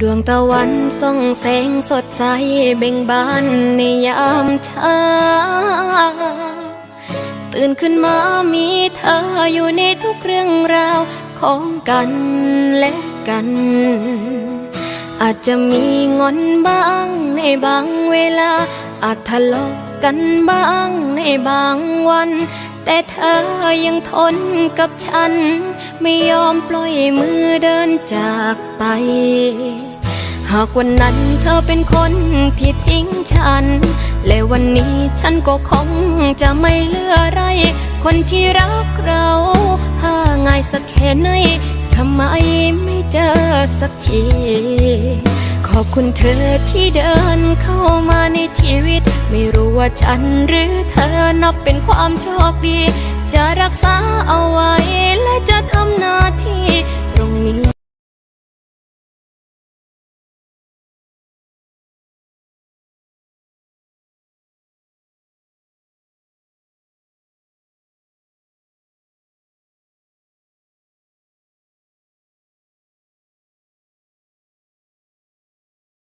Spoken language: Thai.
ดวงตะวันส่องแสงสดใสเบ่งบานในยามเช้า ตื่นขึ้นมามีเธออยู่ในทุกเรื่องราวของกันและกัน อาจจะมีงอนบ้างในบางเวลา อาจทะเลาะกันบ้างในบางวัน แต่เธอยังทนกับฉัน ไม่ยอมปล่อยมือเดินจากไป หากวันนั้นเธอเป็นคนที่ทิ้งฉัน และวันนี้ฉันก็คงจะไม่เหลืออะไร คนที่รักเราหาง่ายสักแค่ไหนทำไมไม่เจอสักที ขอบคุณเธอที่เดินเข้า ว่าฉันหรือเธอนับเป็นความโชคดี จะรักษาเอาไว้